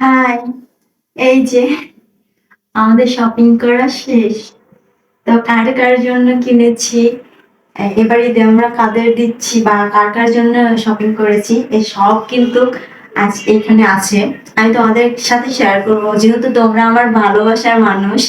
High, এই যে আমাদের শপিং করা শেষ। তো কার কার জন্য কিনেছি? এবার ঈদে আমরা কাদের দিচ্ছি বা কার কার জন্য শপিং করেছি? এই সব কিন্তু আজ এখানে আছে। আমি তোমাদের সাথে শেয়ার করব। যেহেতু তোমরা আমার ভালোবাসার মানুষ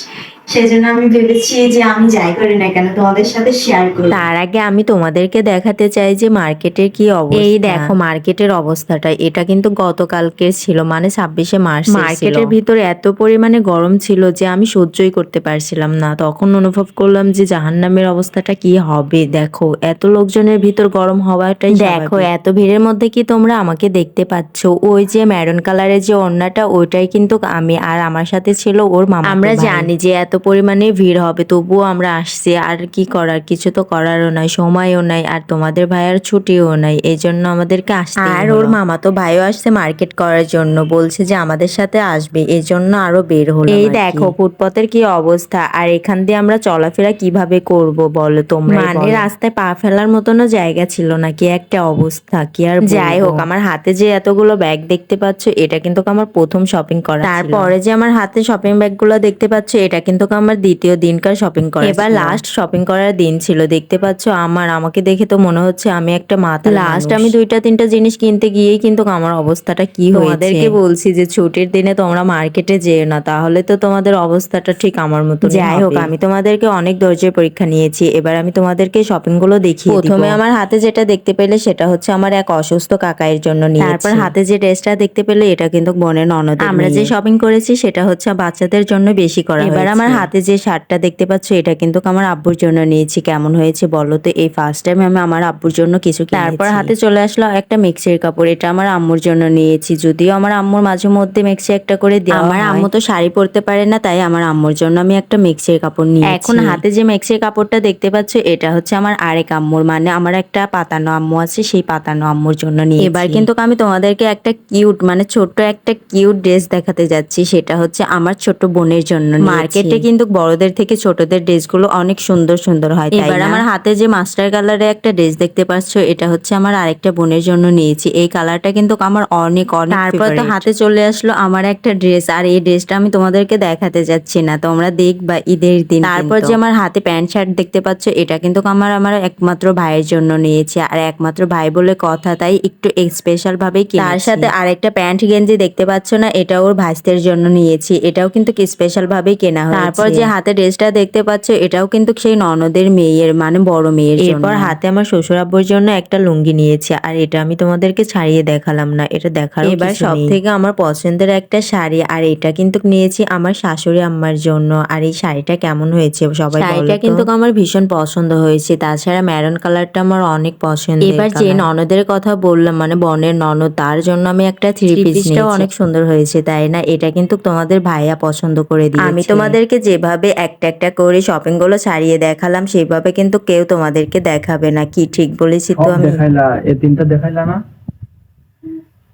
সেজন্য আমি ভেবেছি যে আমি যাই করি না কেন তোমাদের সাথে শেয়ার করব তার আগে আমি তোমাদেরকে দেখাতে চাই যে মার্কেটের কি অবস্থা। এই দেখো মার্কেটের অবস্থাটা। এটা কিন্তু গতকালকে ছিল মানে ছাব্বিশে মার্চ মার্কেটের ভিতরে এত পরিমাণে গরম ছিল যে আমি সহ্যই করতে পারছিলাম না। তখন অনুভব করলাম যে জাহান্নামের অবস্থাটা কি হবে। দেখো এত লোকজনের ভিতর গরম হওয়াটাই দেখো এত ভিড়ের মধ্যে কি তোমরা আমাকে দেখতে পাচ্ছ? ওই যে ম্যারন কালারের যে ওড়নাটা ওইটাই কিন্তু আমি আর আমার সাথে ছিল ওর মামা আমরা জানি যে এত পরিমাণে ভিড় হবে তবুও আমরা আসছি। আর কি করার? কিছু তো করারও নাই সময়ও নাই আর তোমাদের ভাইয়ার ছুটিও নাই এই জন্য আমাদেরকে আসতে আর ওর মামা তো ভাইও আসছে মার্কেট করার জন্য বলছে যে আমাদের সাথে আসবে এই জন্য আরও বের হলো এই দেখো ফুটপথের কি অবস্থা আর এখান দিয়ে আমরা চলাফেরা কীভাবে করব বলো তোমরা মানে রাস্তায় পা ফেলার মতনও জায়গা ছিল না কি একটা অবস্থা কি আর যাই হোক আমার হাতে যে এতগুলো ব্যাগ দেখতে পাচ্ছ এটা কিন্তু আমার প্রথম শপিং করা তারপরে যে আমার হাতে শপিং ব্যাগগুলো দেখতে পাচ্ছ এটা কিন্তু আমার দ্বিতীয় দিনকার শপিং করা এবার লাস্ট শপিং করার দিন ছিল। দেখতে পাচ্ছ আমার আমাকে দেখে তো মনে হচ্ছে আমি একটা মাথা লাস্ট আমি দুইটা তিনটা জিনিস কিনতে গিয়েই কিন্তু আমার অবস্থাটা কি তোমাদেরকে বলছি যে ছুটির দিনে তোমরা মার্কেটে যেও না তাহলে তো তোমাদের অবস্থাটা ঠিক আমার মতো যাই হোক আমি তোমাদেরকে অনেক ধৈর্যের পরীক্ষা নিয়েছি। এবার আমি তোমাদেরকে শপিংগুলো দেখি প্রথমে আমার হাতে যেটা দেখতে পেলে সেটা হচ্ছে আমার এক অসুস্থ কাকাইয়ের জন্য নিয়ে তারপর হাতে যে ড্রেসটা দেখতে পেলে এটা কিন্তু বোনের ননদ আমরা যে শপিং করেছি সেটা হচ্ছে বাচ্চাদের জন্য বেশি করা এবার আমার হাতে যে শার্টটা দেখতে পাচ্ছ এটা কিন্তু আমার আব্বুর জন্য নিয়েছি। কেমন হয়েছে বলো তো? এই ফার্স্ট টাইম আমি আমার আব্বুর জন্য কিছু তারপর হাতে চলে আসলো একটা মিক্সের কাপড় এটা আমার আম্মুর জন্য নিয়েছি। যদিও আমার আম্মুর মাঝে মধ্যে মিক্সি একটা করে দেওয়া আমার আম্মু তো শাড়ি পরতে পারে না তাই আমার আম্মুর জন্য আমি একটা মিক্সের কাপড় নিয়েছি। এখন হাতে যে মিক্সের কাপড়টা দেখতে পাচ্ছ এটা হচ্ছে আমার আরেক আম্মুর। মানে আমার একটা পাতানো আম্মু আছে সেই পাতানো আম্মুর জন্য নিয়ে এবার কিন্তু আমি তোমাদেরকে একটা কিউট মানে ছোট্ট একটা কিউট ড্রেস দেখাতে যাচ্ছি। সেটা হচ্ছে আমার ছোট বোনের জন্য মার্কেটে কিন্তু বড়দের থেকে ছোটদের ড্রেসগুলো অনেক সুন্দর সুন্দর হয় এবার আমার হাতে যে মাস্টার কালারে একটা ড্রেস দেখতে পাচ্ছ এটা হচ্ছে আমার আরেকটা বোনের জন্য নিয়েছি। এই কালারটা কিন্তু আমার অনেক অনেক তারপর তো হাতে চলে আসলো আমার একটা ড্রেস আর এই ড্রেসটা আমি তোমাদেরকে দেখাতে যাচ্ছি না তোমরা দেখবা ঈদের দিন তারপর যে আমার হাতে প্যান্ট শার্ট দেখতে পাচ্ছ এটা কিন্তু আমার আমার একমাত্র ভাইয়ের জন্য নিয়েছি আর একমাত্র ভাই বলে কথা তাই একটু স্পেশাল ভাবেই তার সাথে আরেকটা প্যান্ট গেঞ্জি দেখতে পাচ্ছ না এটা ওর ভাইস্তের জন্য নিয়েছি এটাও কিন্তু স্পেশাল ভাবেই কেনা হয়েছে। তারপর যে হাতে ড্রেসটা দেখতে পাচ্ছ এটাও কিন্তু সেই ননদের মেয়ের মানে বড় মেয়ের এরপর হাতে আমার শ্বশুর আব্বুর জন্য একটা লুঙ্গি নিয়েছি আর এটা আমি তোমাদেরকে ছাড়িয়ে দেখালাম না এটা দেখার এবার সব থেকে আমার পছন্দের একটা শাড়ি আর এটা কিন্তু নিয়েছি আমার শাশুড়ি আম্মার জন্য আর এই শাড়িটা কেমন হয়েছে সবাই শাড়িটা কিন্তু আমার ভীষণ পছন্দ হয়েছে তাছাড়া ম্যারন কালারটা আমার অনেক পছন্দ এবার যে ননদের কথা বললাম মানে বনের ননদ তার জন্য আমি একটা থ্রি পিসটাও অনেক সুন্দর হয়েছে তাই না? এটা কিন্তু তোমাদের ভাইয়া পছন্দ করে দিয়েছে। আমি তোমাদেরকে যেভাবে একটা একটা করে শপিংগুলো ছাড়িয়ে দেখালাম সেভাবে কিন্তু কেউ তোমাদেরকে দেখাবে না। কি ঠিক বলেছি তো আমি? দেখাইলা এই তিনটা দেখাইলা না?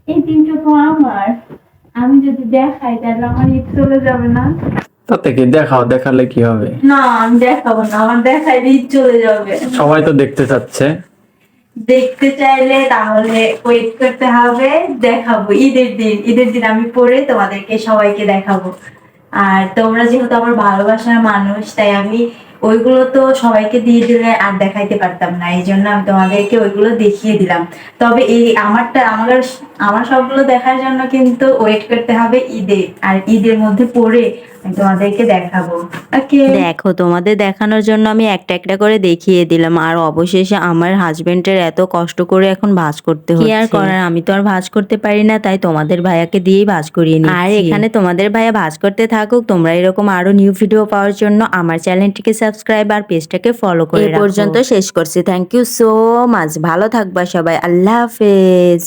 এই তিনটা তো আমার। আমি যদি দেখাই তাহলে আমার ঈদ চলে যাবে না? তাতে কি? দেখাও দেখালে কি হবে? না আমি দেখাবো না। আমার দেখাই ঈদ চলে যাবে। সবাই তো দেখতে চাচ্ছে। দেখতে চাইলে তাহলে ওয়েট করতে হবে। দেখাবো। ঈদের দিন ঈদের দিন আমি পরে তোমাদেরকে সবাইকে দেখাবো। আর তোমরা যেহেতু আমার ভালোবাসার মানুষ, তাই আমি ওইগুলো তো সবাইকে দিয়ে দিলে আর দেখাইতে পারতাম না। এই জন্য আমি তোমাদেরকে ওইগুলো দেখিয়ে দিলাম। তবে এই আমারটা, আমার আমার সবগুলো দেখার জন্য কিন্তু ওয়েট করতে হবে ঈদে। আর ঈদের মধ্যে পরে আমি তোমাদেরকে দেখাবো। ওকে দেখো তোমাদের দেখানোর জন্য আমি একটা একটা করে দেখিয়ে দিলাম। আর অবশেষে আমার হাজবেন্ডের এত কষ্ট করে এখন ভাজ করতে হচ্ছে কি আর করার? আমি তো আর ভাজ করতে পারি না তাই তোমাদের ভাইয়াকে দিয়েই ভাজ করিয়ে নিই আর এখানে তোমাদের ভাইয়া ভাজ করতে থাকুক তোমরা এরকম আরও নিউ ভিডিও পাওয়ার জন্য আমার চ্যানেলটিকে সাবস্ক্রাইব আর পেজটাকে ফলো করে পর্যন্ত শেষ করছি। থ্যাংক ইউ সো মাচ ভালো থাকবা সবাই। আল্লাহ হাফেজ।